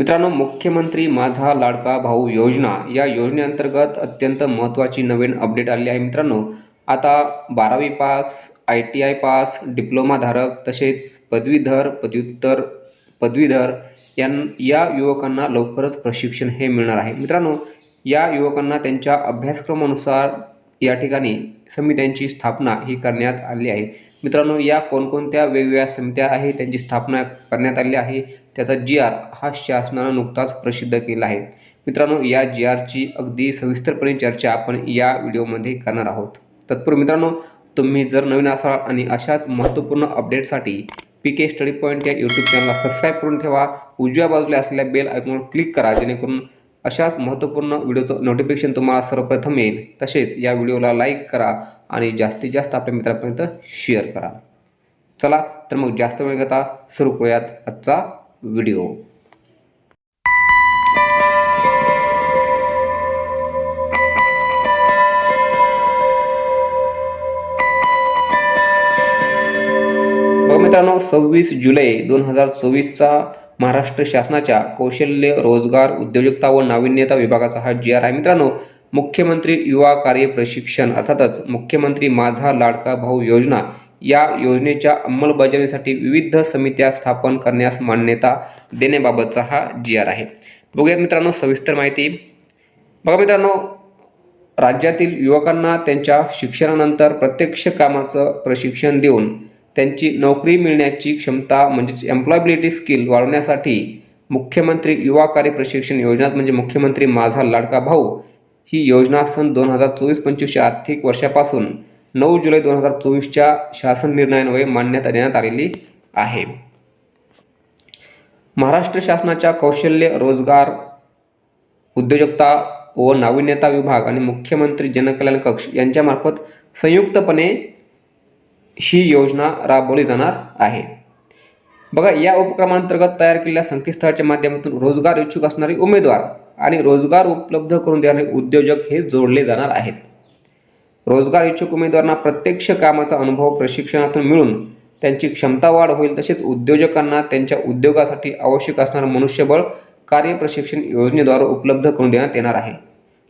मित्रांनो मुख्यमंत्री माझा लाडका भाऊ योजना या योजनेअंतर्गत अत्यंत महत्त्वाची नवीन अपडेट आली आहे मित्रांनो. आता बारावी pass I T I pass डिप्लोमाधारक तसेच पदवीधर पदव्युत्तर पदवीधर यां या युवकांना लवकरच प्रशिक्षण हे मिळणार आहे. मित्रांनो या युवकांना त्यांच्या अभ्यासक्रमानुसार या ठिकाणी समित्यांची स्थापना ही करण्यात आली आहे. मित्रांनो या कोणकोणत्या वेगवेगळ्या समित्या आहे त्यांची स्थापना करण्यात आली आहे त्याचा जी आर हा शासनानं नुकताच प्रसिद्ध केला आहे. मित्रांनो या जी आरची अगदी सविस्तरपणे चर्चा आपण या व्हिडिओमध्ये करणार आहोत. तत्पूर्वी मित्रांनो तुम्ही जर नवीन असाल आणि अशाच महत्त्वपूर्ण अपडेटसाठी पी के स्टडी पॉईंट या यूट्यूब चॅनलला सबस्क्राईब करून ठेवा. उजव्या बाजूला असलेल्या बेल आयकॉनवर क्लिक करा जेणेकरून अशाच महत्त्वपूर्ण व्हिडिओचं नोटिफिकेशन तुम्हाला सर्वप्रथम येईल. तसेच या व्हिडिओला लाईक करा आणि जास्तीत जास्त आपल्या मित्रांपर्यंत शेअर करा. चला तर मग जास्त वेळ घेता सुरू करूयात आजचा व्हिडिओ. मित्रांनो सव्वीस जुलै दोन हजार चोवीसचा महाराष्ट्र शासनाच्या कौशल्य रोजगार उद्योजकता व नाविन्यता विभागाचा हा जी आर आहे. मित्रांनो मुख्यमंत्री युवा कार्य प्रशिक्षण अर्थातच मुख्यमंत्री माझा लाडका भाऊ योजना या योजनेच्या अंमलबजावणीसाठी विविध समित्या स्थापन करण्यास मान्यता देण्याबाबतचा हा जी आर आहे. बघूयात मित्रांनो सविस्तर माहिती. बघा मित्रांनो राज्यातील युवकांना त्यांच्या शिक्षणानंतर प्रत्यक्ष कामाचं प्रशिक्षण देऊन त्यांची नोकरी मिळण्याची क्षमता म्हणजेच एम्प्लॉयबिलिटी स्किल वाढवण्यासाठी मुख्यमंत्री युवा कार्य प्रशिक्षण योजना म्हणजे मुख्यमंत्री माझा लाडका भाऊ ही योजना सन दोन हजार चोवीस पंचवीसच्या आर्थिक वर्षापासून नऊ जुलै दोन हजार चोवीसच्या शासन निर्णयान्वये मान्यता देण्यात आलेली आहे. महाराष्ट्र शासनाच्या कौशल्य रोजगार उद्योजकता व नाविन्यता विभाग आणि मुख्यमंत्री जनकल्याण कक्ष यांच्यामार्फत संयुक्तपणे ही योजना राबवली जाणार आहे. बघा या उपक्रमांतर्गत तयार केलेल्या संकेतस्थळाच्या माध्यमातून रोजगार इच्छुक असणारे उमेदवार आणि रोजगार उपलब्ध करून देणारे उद्योजक हे जोडले जाणार आहेत. रोजगार इच्छुक उमेदवारांना प्रत्यक्ष कामाचा अनुभव प्रशिक्षणातून मिळून त्यांची क्षमता वाढ होईल तसेच उद्योजकांना त्यांच्या उद्योगासाठी आवश्यक असणारं मनुष्यबळ कार्य प्रशिक्षण योजनेद्वारे उपलब्ध करून देण्यात येणार आहे.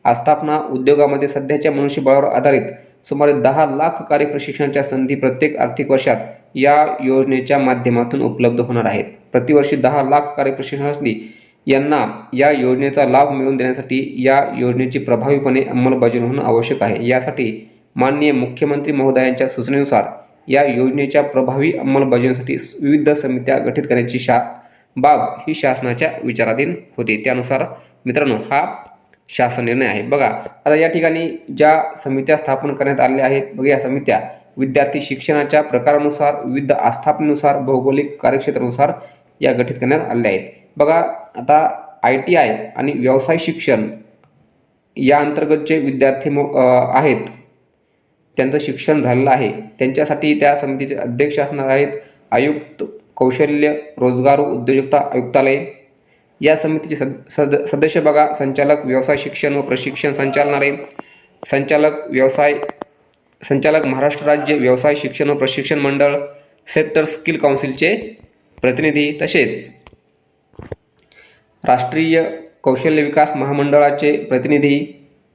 आस्थापना उद्योगामध्ये सध्याच्या मनुष्यबळावर आधारित सुमारे दहा लाख कार्यप्रशिक्षणाच्या संधी प्रत्येक आर्थिक वर्षात या योजनेच्या माध्यमातून उपलब्ध होणार आहेत. प्रतिवर्षी दहा लाख कार्यप्रशिक्षणासाठी यांना या योजनेचा लाभ मिळवून देण्यासाठी या योजनेची प्रभावीपणे अंमलबजावणी होणं आवश्यक आहे. यासाठी माननीय मुख्यमंत्री महोदयांच्या सूचनेनुसार या योजनेच्या प्रभावी अंमलबजावणीसाठी विविध समित्या गठीत करण्याची शा बाब ही शासनाच्या विचाराधीन होती. त्यानुसार मित्रांनो हा शासन निर्णय आहे. बघा आता या ठिकाणी ज्या समित्या स्थापन करण्यात आलेल्या आहेत बघा या समित्या विद्यार्थी शिक्षणाच्या प्रकारानुसार विविध आस्थापनेनुसार भौगोलिक कार्यक्षेत्रानुसार या गठीत करण्यात आलेल्या आहेत. बघा आता आय टी आय आणि व्यवसाय शिक्षण या अंतर्गत जे विद्यार्थी मो आहेत. त्यांचं शिक्षण झालेलं आहे. त्यांच्यासाठी त्या समितीचे अध्यक्ष असणार आहेत आयुक्त कौशल्य रोजगार उद्योजकता आयुक्तालय या समितीचे सद सद सदस्य बघा. संचालक व्यवसाय शिक्षण व प्रशिक्षण संचालनालय. संचालक व्यवसाय संचालक महाराष्ट्र राज्य व्यवसाय शिक्षण व प्रशिक्षण मंडळ सेक्टर स्किल काउन्सिलचे प्रतिनिधी तसेच राष्ट्रीय कौशल्य विकास महामंडळाचे प्रतिनिधी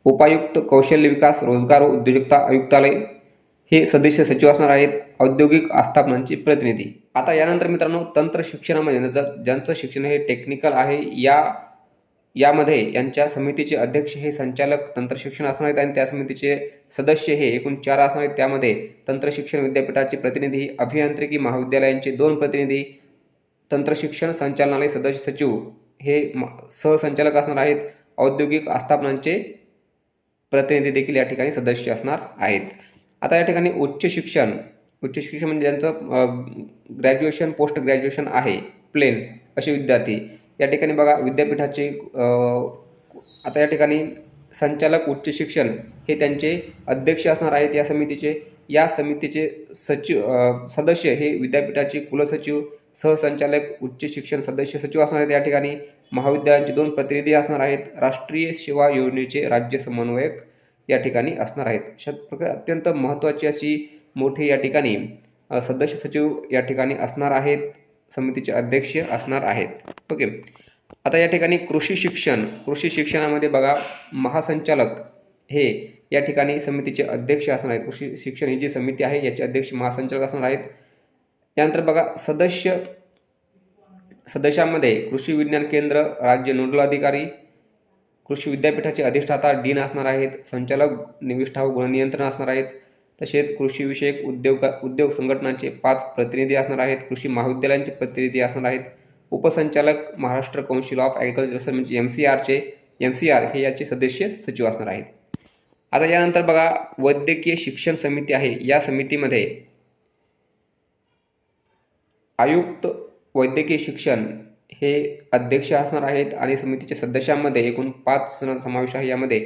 उपायुक्त कौशल्य विकास रोजगार व उद्योजकता आयुक्तालय हे सदस्य सचिव असणार आहेत औद्योगिक आस्थापनांचे प्रतिनिधी. आता यानंतर मित्रांनो तंत्र शिक्षणामध्ये ज्यांचं शिक्षण हे टेक्निकल आहे या यामध्ये यांच्या समितीचे अध्यक्ष हे संचालक तंत्र शिक्षण असणार आहेत आणि त्या समितीचे सदस्य हे एकूण चार असणार आहेत. त्यामध्ये तंत्र शिक्षण विद्यापीठाचे प्रतिनिधी अभियांत्रिकी महाविद्यालयांचे दोन प्रतिनिधी तंत्र शिक्षण संचालनालय सदस्य सचिव हे म- सहसंचालक असणार आहेत. औद्योगिक आस्थापनांचे प्रतिनिधी देखील या ठिकाणी सदस्य असणार आहेत. आता या ठिकाणी उच्च शिक्षण उच्च शिक्षण म्हणजे ज्यांचं ग्रॅज्युएशन पोस्ट ग्रॅज्युएशन आहे प्लेन असे विद्यार्थी या ठिकाणी बघा विद्यापीठाचे आता या ठिकाणी संचालक उच्च शिक्षण हे त्यांचे अध्यक्ष असणार आहेत या समितीचे. या समितीचे सचिव सदस्य हे विद्यापीठाचे कुलसचिव सहसंचालक उच्च शिक्षण सदस्य सचिव असणार आहेत या ठिकाणी. महाविद्यालयांचे दोन प्रतिनिधी असणार आहेत. राष्ट्रीय सेवा योजनेचे राज्य समन्वयक या ठिकाणी असणार आहेत. अशा प्रकारे अत्यंत महत्त्वाची अशी मोठी या ठिकाणी सदस्य सचिव या ठिकाणी असणार आहेत समितीचे अध्यक्ष असणार आहेत. ओके. आता या ठिकाणी कृषी शिक्षण कृषी शिक्षणामध्ये बघा महासंचालक हे या ठिकाणी समितीचे अध्यक्ष असणार आहेत. कृषी शिक्षण ही जी समिती आहे याचे अध्यक्ष महासंचालक असणार आहेत. यानंतर बघा सदस्य सदस्यांमध्ये कृषी विज्ञान केंद्र राज्य नोडल अधिकारी कृषी विद्यापीठाचे अधिष्ठाता डीन असणार आहेत संचालक निविष्ठा व गुणनियंत्रण असणार आहेत तसेच कृषीविषयक उद्योग उद्योग संघटनांचे पाच प्रतिनिधी असणार आहेत कृषी महाविद्यालयांचे प्रतिनिधी असणार आहेत उपसंचालक महाराष्ट्र कौन्सिल ऑफ ॲग्रिकल्चर म्हणजे एम सी आरचे एम सी आर हे याचे सदस्य सचिव असणार आहेत. आता यानंतर बघा वैद्यकीय शिक्षण समिती आहे. या समितीमध्ये आयुक्त वैद्यकीय शिक्षण हे अध्यक्ष असणार आहेत आणि समितीच्या सदस्यांमध्ये एकूण पाच जण समावेश आहे. यामध्ये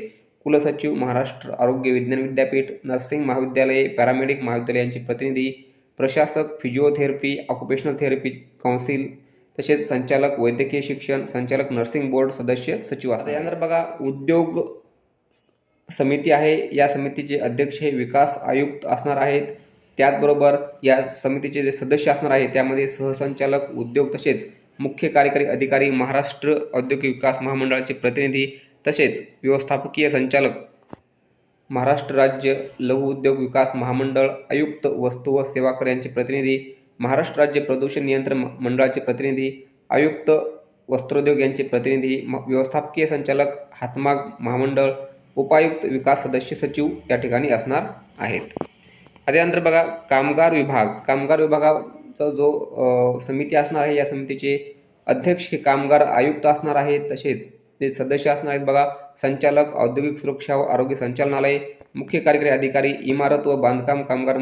कुलसचिव महाराष्ट्र आरोग्य विज्ञान विद्यापीठ नर्सिंग महाविद्यालये पॅरामेडिक महाविद्यालयांचे प्रतिनिधी प्रशासक फिजिओथेरपी ऑक्युपेशनल थेरपी काउन्सिल तसेच संचालक वैद्यकीय शिक्षण संचालक नर्सिंग बोर्ड सदस्य सचिव आता यानंतर बघा उद्योग समिती आहे. या समितीचे अध्यक्ष हे विकास आयुक्त असणार आहेत. त्याचबरोबर या समितीचे जे सदस्य असणार आहेत त्यामध्ये सहसंचालक उद्योग तसेच मुख्य कार्यकारी अधिकारी महाराष्ट्र औद्योगिक विकास महामंडळाचे प्रतिनिधी तसेच व्यवस्थापकीय संचालक महाराष्ट्र राज्य लघु उद्योग विकास महामंडळ आयुक्त वस्तू व सेवा कर यांचे प्रतिनिधी महाराष्ट्र राज्य प्रदूषण नियंत्रण मंडळाचे प्रतिनिधी आयुक्त वस्त्रोद्योग यांचे प्रतिनिधी म- व्यवस्थापकीय संचालक हातमाग महामंडळ उपायुक्त विकास सदस्य सचिव या ठिकाणी असणार आहेत. आता बघा कामगार विभाग. कामगार विभागा विभागाचा जो समिती असणार आहे या समितीचे अध्यक्ष हे कामगार आयुक्त असणार आहेत तसेच ते सदस्य असणार आहेत. बघा संचालक औद्योगिक सुरक्षा व आरोग्य संचालनालय मुख्य कार्यकारी अधिकारी इमारत व बांधकाम कामगार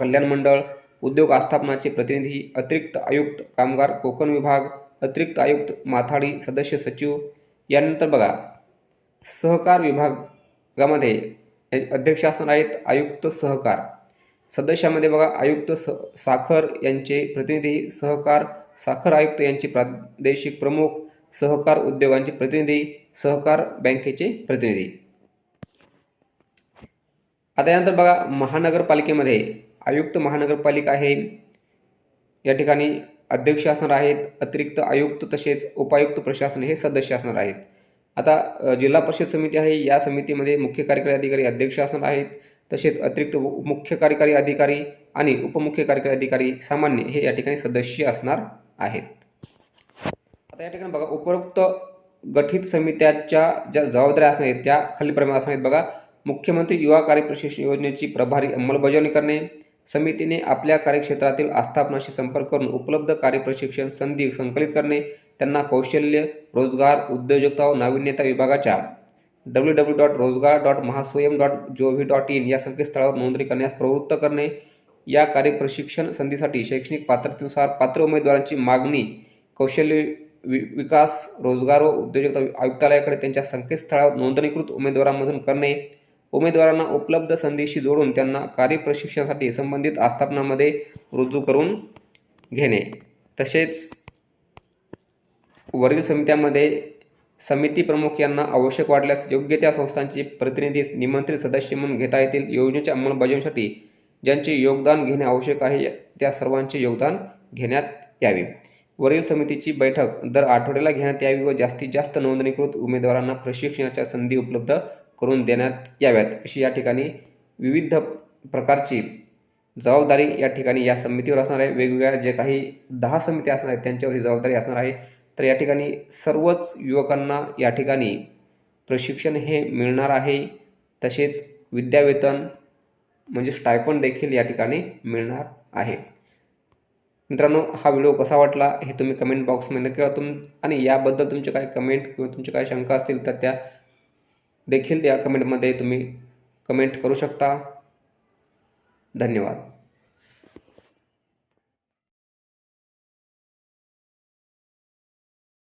कल्याण मंडळ उद्योग आस्थापनाचे प्रतिनिधी अतिरिक्त आयुक्त कामगार कोकण विभाग अतिरिक्त आयुक्त माथाडी सदस्य सचिव. यानंतर बघा सहकार विभागामध्ये अध्यक्ष असणार आहेत आयुक्त सहकार. सदस्यामध्ये बघा आयुक्त स साखर यांचे प्रतिनिधी सहकार साखर आयुक्त यांचे प्रादेशिक प्रमुख सहकार उद्योगांचे प्रतिनिधी सहकार बँकेचे प्रतिनिधी. आता यानंतर बघा महानगरपालिकेमध्ये आयुक्त महानगरपालिका आहे. या ठिकाणी अध्यक्ष असणार आहेत अतिरिक्त आयुक्त तसेच उपायुक्त प्रशासन हे सदस्य असणार आहेत. आता जिल्हा परिषद समिती आहे या समितीमध्ये मुख्य कार्यकारी अधिकारी अध्यक्ष असणार आहेत. तसेच अतिरिक्त मुख्य कार्यकारी अधिकारी आणि उपमुख्य कार्यकारी अधिकारी सामान्य हे या ठिकाणी सदस्य असणार आहेत. आता या ठिकाणी बघा उपरोक्त गठित समित्याच्या ज्या जबाबदाऱ्या असणार आहेत त्या खालीलप्रमाणे असणार आहेत. बघा मुख्यमंत्री युवा कार्यप्रशिक्षण योजनेची प्रभारी अंमलबजावणी करणे समितीने आपल्या कार्यक्षेत्रातील आस्थापनाशी संपर्क करून उपलब्ध कार्यप्रशिक्षण संधी संकलित करणे त्यांना कौशल्य रोजगार उद्योजकता व नाविन्यता विभागाच्या W W dot Rojgar dot Mahaswayam dot G V dot in या संकेतस्थळावर नोंदणी करण्यास प्रवृत्त करणे. या कार्यप्रशिक्षण संधीसाठी शैक्षणिक पात्रतेनुसार पात्र उमेदवारांची मागणी कौशल्य वि विकास रोजगार व उद्योजकता आयुक्तालयाकडे त्यांच्या संकेतस्थळावर नोंदणीकृत उमेदवारांमधून करणे. उमेदवारांना उपलब्ध संधीशी जोडून त्यांना कार्यप्रशिक्षणासाठी संबंधित आस्थापनामध्ये रुजू करून घेणे. तसेच वरील समित्यांमध्ये समिती प्रमुख यांना आवश्यक वाटल्यास योग्य त्या संस्थांचे प्रतिनिधी निमंत्रित सदस्य म्हणून घेता येतील. योजनेच्या अंमलबजावणीसाठी ज्यांचे योगदान घेणे आवश्यक आहे त्या सर्वांचे योगदान घेण्यात यावे. वरील समितीची बैठक दर आठवड्याला घेण्यात यावी व जास्तीत जास्त नोंदणीकृत उमेदवारांना प्रशिक्षणाच्या संधी उपलब्ध करून देण्यात याव्यात. अशी या ठिकाणी विविध प्रकारची जबाबदारी या ठिकाणी या समितीवर असणार आहे. वेगवेगळ्या जे काही दहा समित्या असणार आहेत त्यांच्यावर ही जबाबदारी असणार आहे. तर या ठिकाणी सर्वच युवकांना या ठिकाणी प्रशिक्षण हे मिळणार आहे. तसेच विद्यावेतन म्हणजे स्टायपन देखील या ठिकाणी मिळणार आहे. मित्रांनो हा व्हिडिओ कसा वाटला हे तुम्ही कमेंट बॉक्समध्ये किंवा तुम आणि याबद्दल तुमचे काय कमेंट किंवा तुमचे काय शंका असतील तर त्या देखील या कमेंटमध्ये तुम्ही कमेंट करू शकता. धन्यवाद.